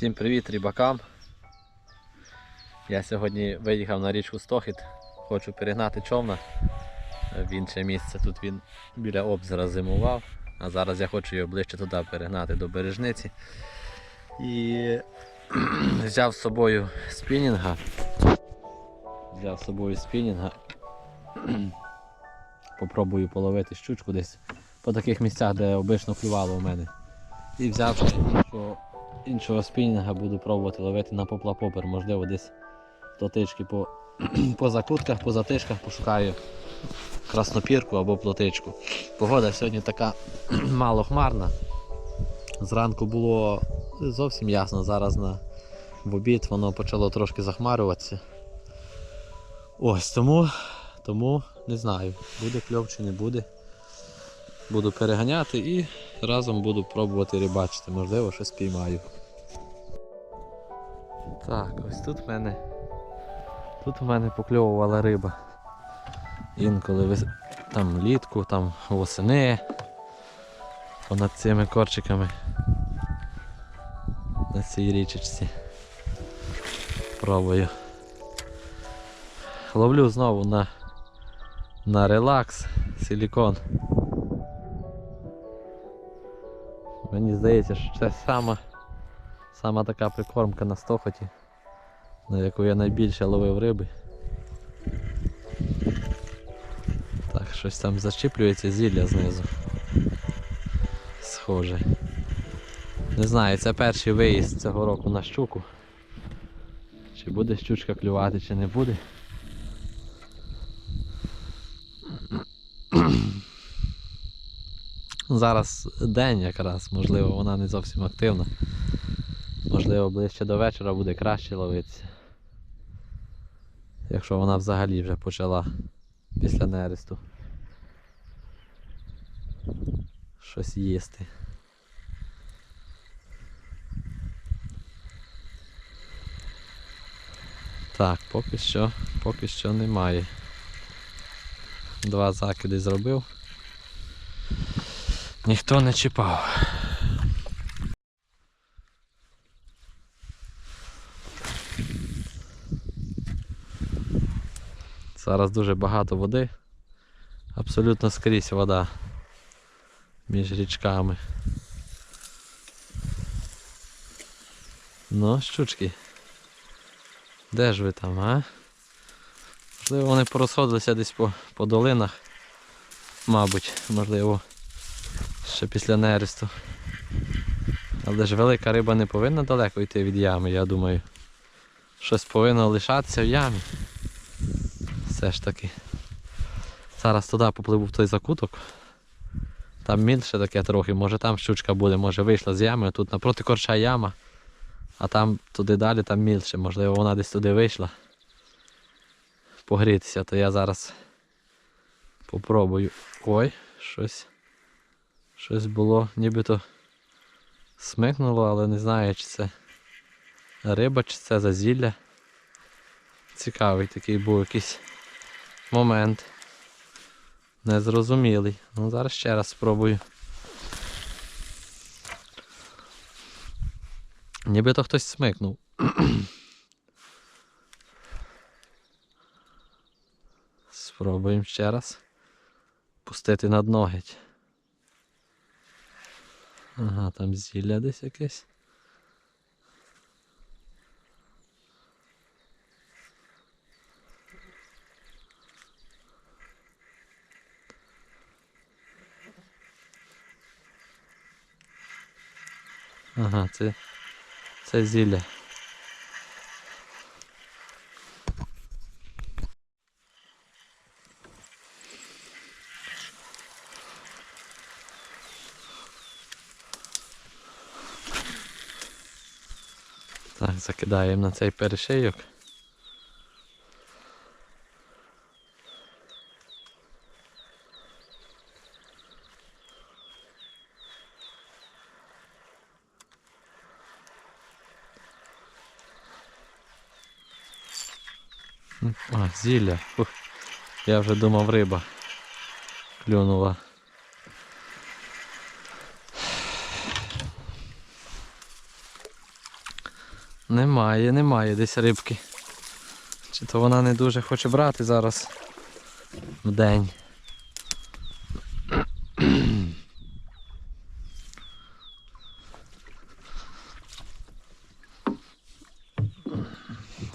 Всім привіт рибакам. Я сьогодні виїхав на річку Стохід. Хочу перегнати човна в інше місце. Тут він біля обзора зимував, а зараз я хочу його ближче туди перегнати до бережниці. І взяв з собою спінінга. Взяв з собою спінінга. Попробую половити щучку десь по таких місцях, де обично клювало у мене. І взявши іншого, іншого спінінга, буду пробувати ловити на попла-попер. Можливо, десь плотички по, по закутках, по затишках пошукаю краснопірку або плотичку. Погода сьогодні така малохмарна. Зранку було зовсім ясно, зараз на в обід воно почало трошки захмарюватися. Ось тому, тому не знаю, буде кльов чи не буде. Буду переганяти і разом буду пробувати рибачити, можливо, щось піймаю. Так, ось тут в мене тут в мене покльовувала риба. Інколи там влітку, там восени понад цими корчиками на цій річечці. Пробую. Ловлю знову на, на релакс силікон. Мені здається, що це сама, сама така прикормка на стохоті, на яку я найбільше ловив риби. Так, щось там зачіплюється зілля знизу. Схоже. Не знаю, це перший виїзд цього року на щуку. Чи буде щучка клювати, чи не буде. Зараз день якраз, можливо, вона не зовсім активна. Можливо, ближче до вечора буде краще ловитися. Якщо вона взагалі вже почала після нересту щось їсти. Так, поки що, поки що немає. Два закиди зробив. Ніхто не чіпав. Зараз дуже багато води. Абсолютно скрізь вода між річками. Ну, щучки. Де ж ви там, а? Можливо, вони порозходилися десь по, по долинах. Мабуть, можливо ще після нересту. Але ж велика риба не повинна далеко йти від ями, я думаю. Щось повинно лишатися в ямі. Все ж таки. Зараз туди попливу в той закуток. Там більше таке трохи, може там щучка буде, може вийшла з ями, тут напроти корча яма, а там туди далі там мільше, можливо вона десь туди вийшла. Погрітися, то я зараз попробую. Ой, щось. Щось було, нібито смикнуло, але не знаю, чи це риба, чи це зазілля. Цікавий такий був якийсь момент. Незрозумілий. Ну зараз ще раз спробую. Нібито хтось смикнув. Спробуємо ще раз. Пустити на дно. Ага, там зілля десь якесь. Ага, це, це зілля. Так, закидаємо на цей перешийок. А, зілля. Фух. Я вже думав риба клюнула. Немає, немає десь рибки. Чи то вона не дуже хоче брати зараз в день.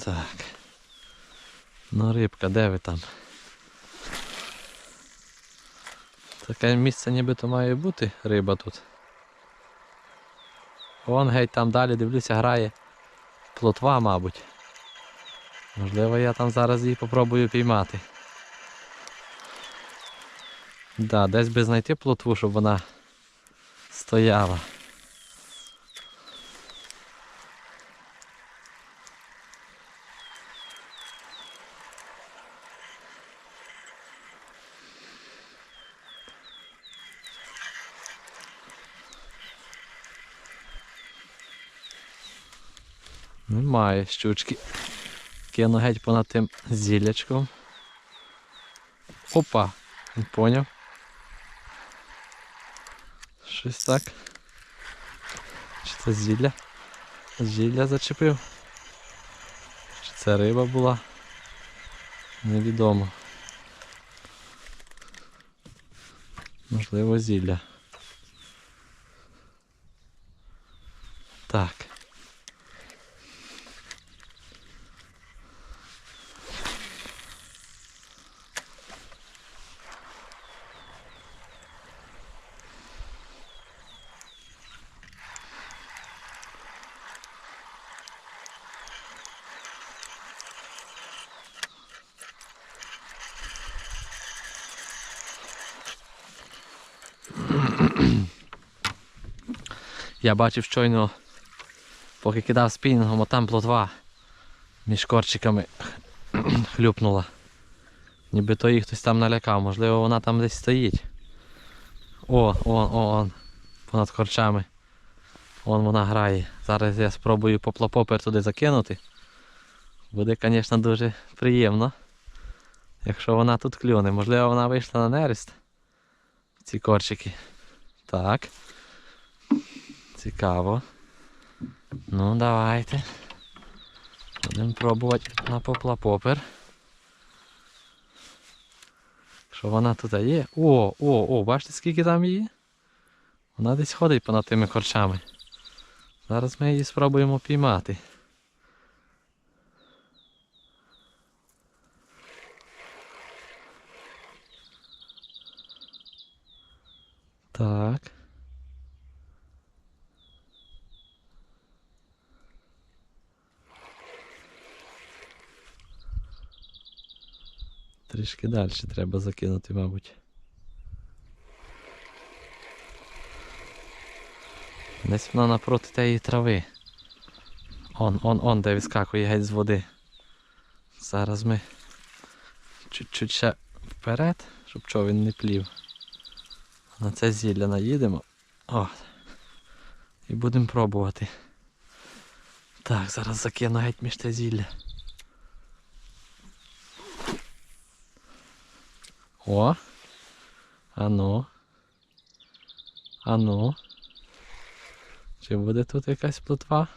Так. Ну, рибка, де ви там? Таке місце нібито має бути риба тут. Вон геть там далі, дивлюся, грає плотва, мабуть. Можливо, я там зараз її попробую піймати. Да, десь би знайти плотву, щоб вона стояла. Немає щучки. Кину геть понад тим зіллячком. Опа! Не поняв. Щось так. Чи це зілля? Зілля зачепив. Чи це риба була? Невідомо. Можливо, зілля. Так. Я бачив щойно, поки кидав спінінгом, а там плотва між корчиками хлюпнула. Ніби то їх хтось там налякав, можливо вона там десь стоїть. О, о, о, он, понад корчами. Вон вона грає. Зараз я спробую поплапопер туди закинути. Буде, звісно, дуже приємно. Якщо вона тут клюне. Можливо вона вийшла на нерест. Ці корчики. Так. Цікаво. Ну, давайте. Будемо пробувати на поплапопер. Якщо вона тут є. О, о, о, бачите, скільки там її? Вона десь ходить понад тими корчами. Зараз ми її спробуємо піймати. Так. Трішки далі треба закинути, мабуть. Десь вона напроти тієї трави. Он, он, он, де вискакує геть з води. Зараз ми чуть-чуть ще вперед, щоб човен не плів. На це зілля наїдемо. От. І будемо пробувати. Так, зараз закину геть між те зілля. О. Ану. Ану. Чи буде тут якась плотва?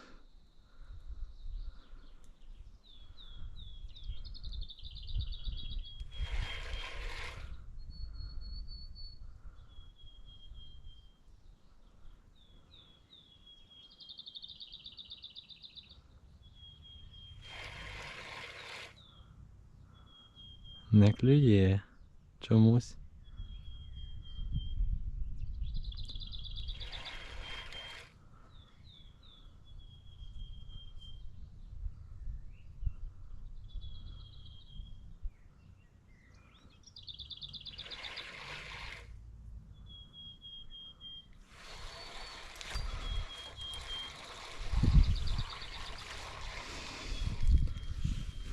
Не клює чомусь.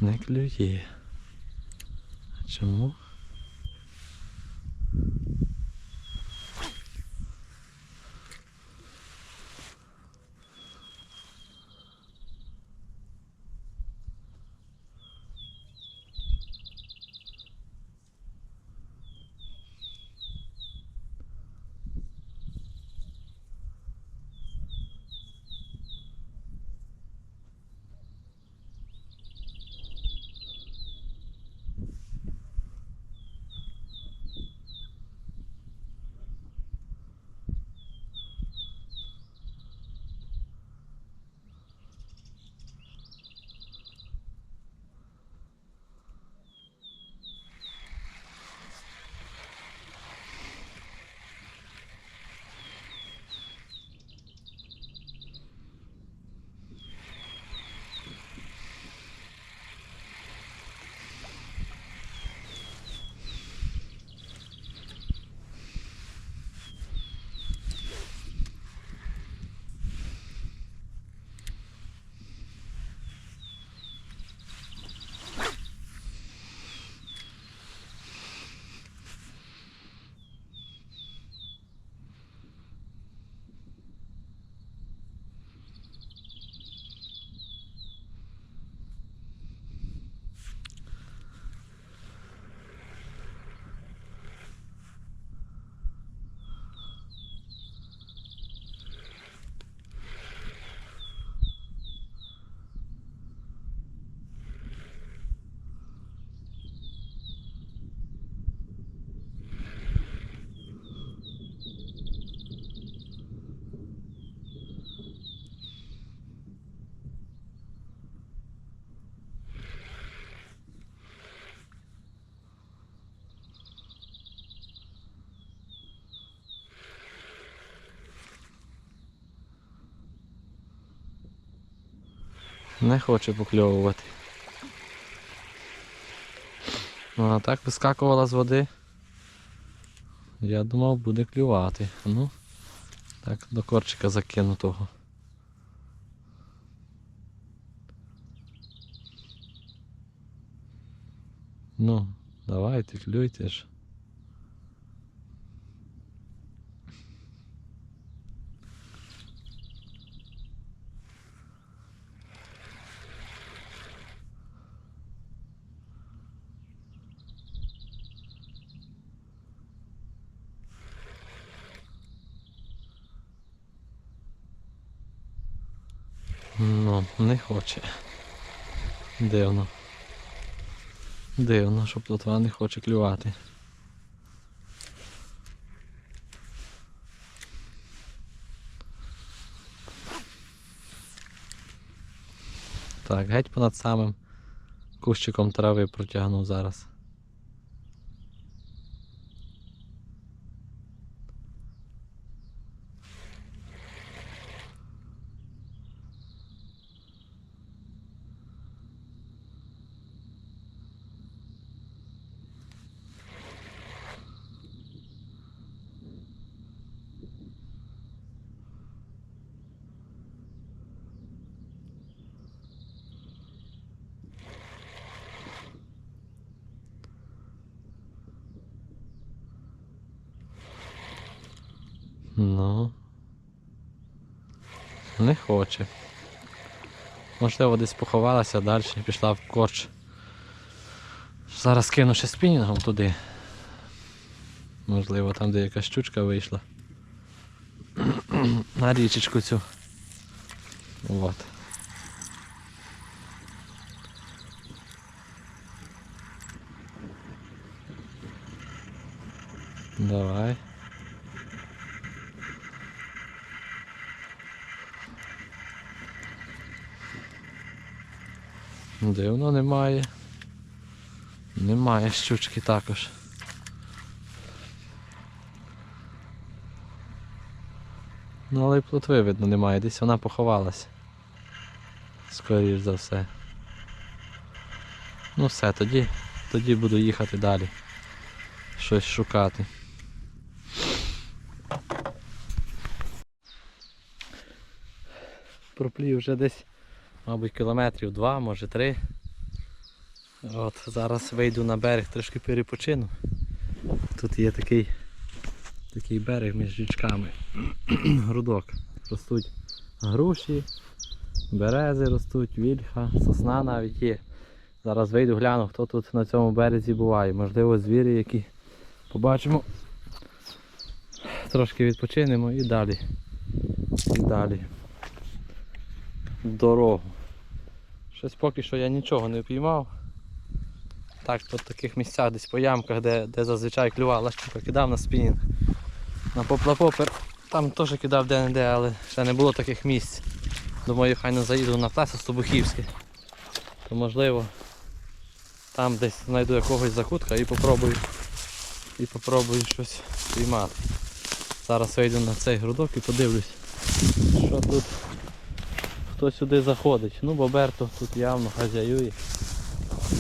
Не клює. А Чому? Не хоче покльовувати. Ну, а так вискакувала з води. Я думав, буде клювати. Ну, так, до корчика закинутого. Ну, давайте, клюйте ж. Ну, не хоче. Дивно. Дивно, що плотва не хоче клювати. Так, геть понад самим кущиком трави протягнув зараз. Ну. Не хоче. Можливо, десь поховалася далі пішла в корч. Зараз кину ще спінінгом туди. Можливо, там де якась щучка вийшла. На річечку цю. От. Дивно немає. Немає щучки також. Ну але й плотви видно немає, десь вона поховалась. Скоріш за все. Ну все, тоді, тоді буду їхати далі. Щось шукати. Проплів вже десь мабуть, кілометрів два, може три. От, зараз вийду на берег, трошки перепочину. Тут є такий такий берег між річками. Грудок. Ростуть груші, берези ростуть, вільха, сосна навіть є. Зараз вийду гляну, хто тут на цьому березі буває. Можливо, звірі, які побачимо. Трошки відпочинемо і далі. І далі дорогу. Щось поки що я нічого не впіймав. Так, по таких місцях, десь по ямках, де де зазвичай клювала щука, кидав на спінінг. На поплапопер там теж кидав де-не-де, але ще не було таких місць. Думаю, хай не заїду на плесо Стобухівське. То можливо там десь знайду якогось закутка і попробую і попробую щось піймати. Зараз вийду на цей грудок і подивлюсь, що тут хто сюди заходить. Ну, Боберто тут явно хазяює.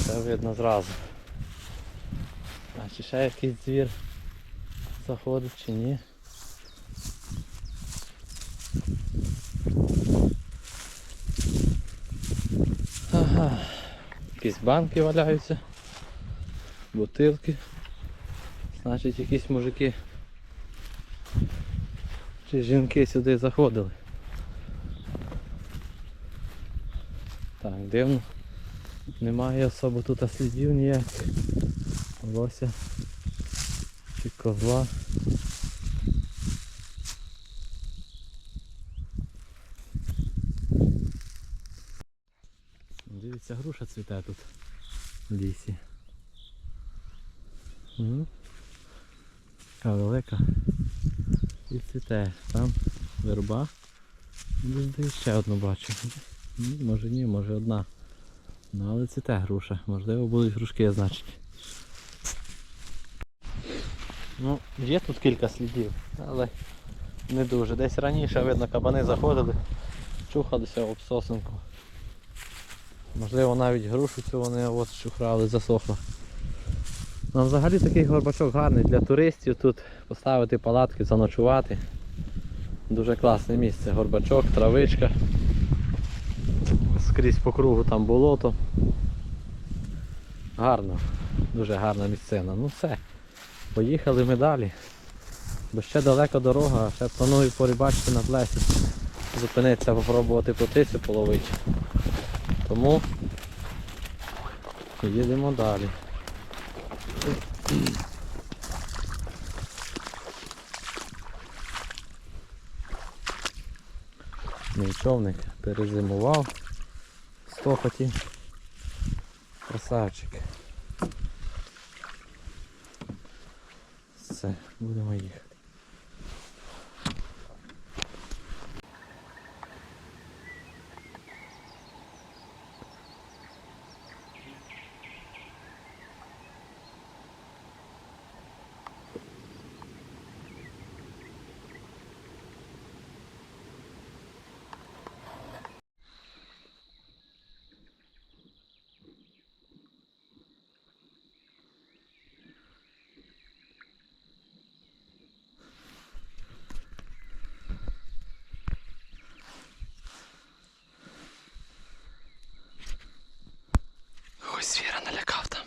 Це видно зразу. А чи ще якийсь звір заходить чи ні? Ага. Якісь банки валяються, бутилки. Значить якісь мужики чи жінки сюди заходили. Так, дивно. Немає особо тут слідів ніяких. Лося чи козла. Дивіться, груша цвіте тут в лісі. Така велика. І цвіте. Там верба. І ще одну бачу. Може ні, може одна. Ну але це те груша. Можливо будуть грушки, значить. Ну, є тут кілька слідів, але не дуже. Десь раніше, видно, кабани заходили, чухалися об сосенку. Можливо навіть грушу цю вони от шухрали, засохла. Ну, взагалі такий горбачок гарний для туристів тут поставити палатки, заночувати. Дуже класне місце. Горбачок, травичка. Скрізь по кругу там болото. Гарно, дуже гарна місцина. Ну все, поїхали ми далі. Бо ще далека дорога, ще планую порибачити на плесі. Зупинитися, попробувати птицю половити. Тому їдемо далі. Мій човник перезимував в стохоті. Красавчик. Все, будемо їхати. Ой, звіра налякав там.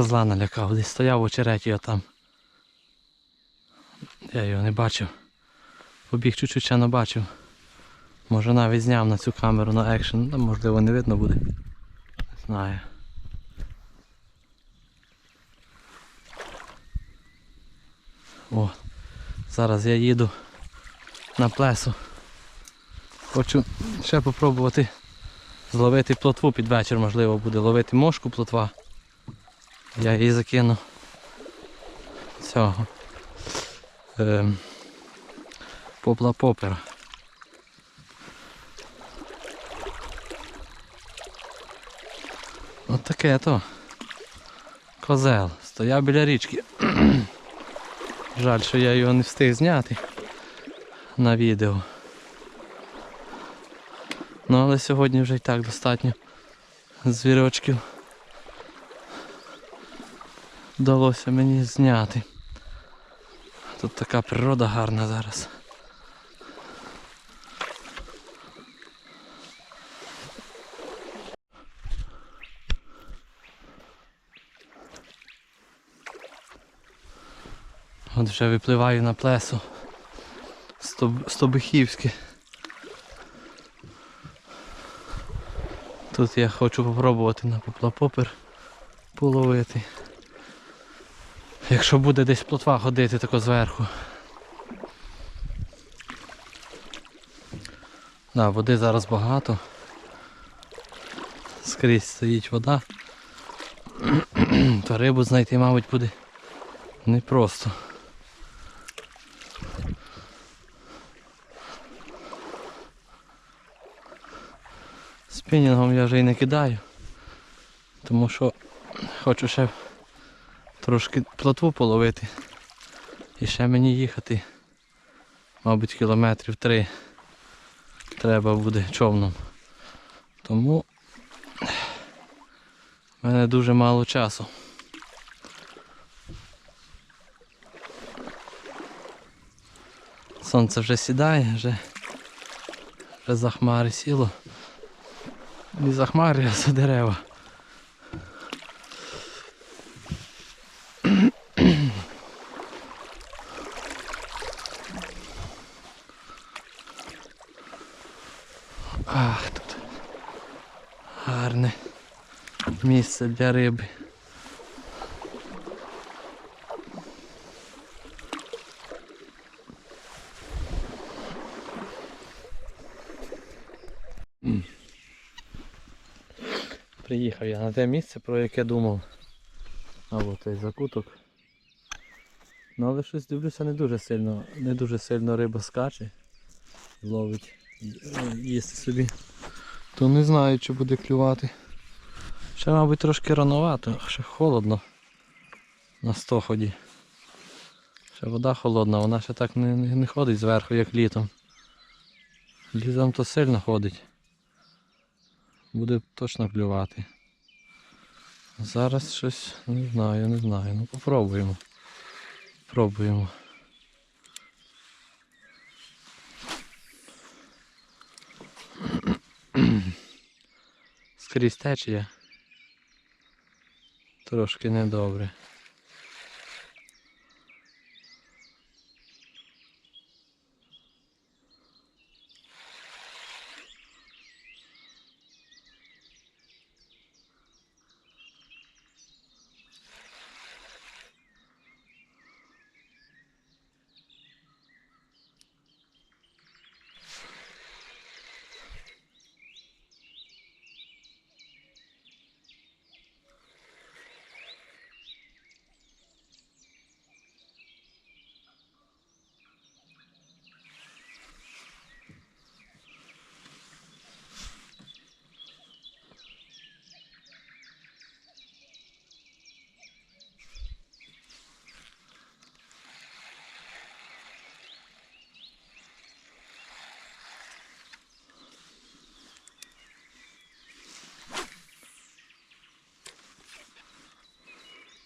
Козла налякав, десь стояв у очереті там. Я його не бачив. Побіг чуть-чуть ще не бачив. Може навіть зняв на цю камеру на екшен, ну, можливо не видно буде. Не знаю. О, зараз я їду на плесу. Хочу ще попробувати зловити плотву під вечір, можливо, буде ловити мошку плотва. Я її закину цього ем, попла попера. От таке то. Козел. Стояв біля річки. Жаль, що я його не встиг зняти на відео. Ну але сьогодні вже і так достатньо звірочків вдалося мені зняти. Тут така природа гарна зараз. От вже випливаю на плесо Стоб... Стобихівське. Тут я хочу попробувати на поплапопер половити. Якщо буде десь плотва ходити тако зверху. Да, води зараз багато. Скрізь стоїть вода. То рибу знайти, мабуть, буде непросто. Спінінгом я вже і не кидаю, тому що хочу ще трошки плотву половити. І ще мені їхати, мабуть, кілометрів три треба буде човном. Тому в мене дуже мало часу. Сонце вже сідає, вже, вже за хмари сіло. Не за а за дерева. Місце для риби. Приїхав я на те місце, про яке думав. Або той закуток. Ну але щось дивлюся не дуже сильно, не дуже сильно риба скаче. Ловить їсти собі. То не знаю, чи буде клювати. Ще, мабуть, трошки рановато, ще холодно на стоході. Ще вода холодна, вона ще так не, не, ходить зверху, як літом. Літом то сильно ходить. Буде точно клювати. Зараз щось не знаю, не знаю. Ну попробуємо. Пробуємо. Скрізь течія. Трошки недобре.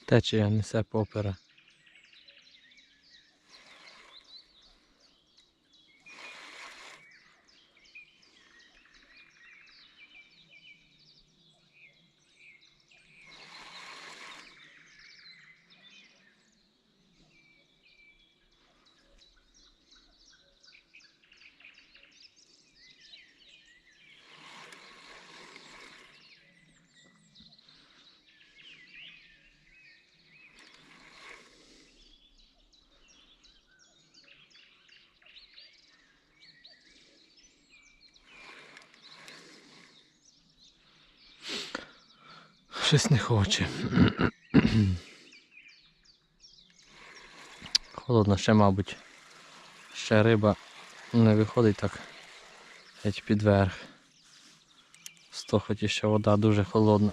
Течія несе попера. Щось не хоче. Холодно ще, мабуть. Ще риба не виходить так геть підверх. Сто хоч ще вода дуже холодна.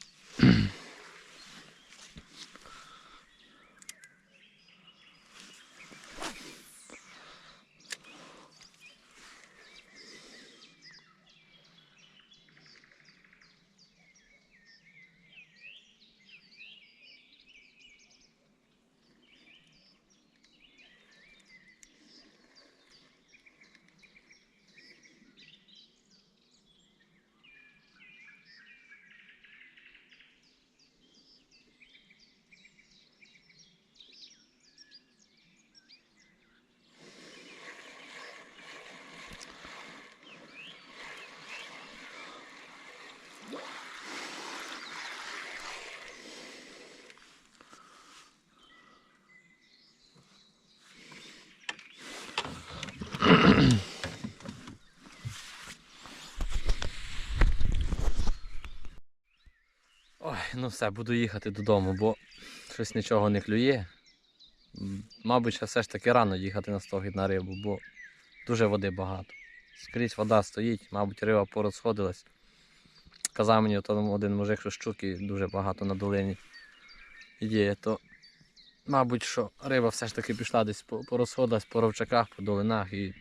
Ну все, буду їхати додому, бо щось нічого не клює. Мабуть, все ж таки рано їхати на стогід на рибу, бо дуже води багато. Скрізь вода стоїть, мабуть, риба порозходилась. Казав мені один мужик, що щуки дуже багато на долині є, то мабуть, що риба все ж таки пішла десь по- порозходилась по ровчаках, по долинах і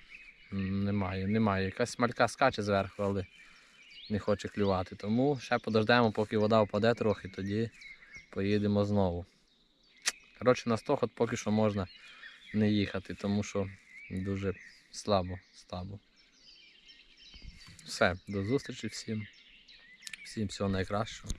немає, немає. Якась малька скаче зверху, але не хоче клювати. Тому ще подождемо, поки вода впаде трохи, тоді поїдемо знову. Коротше, на стоход поки що можна не їхати, тому що дуже слабо, слабо. Все, до зустрічі всім. Всім всього найкращого.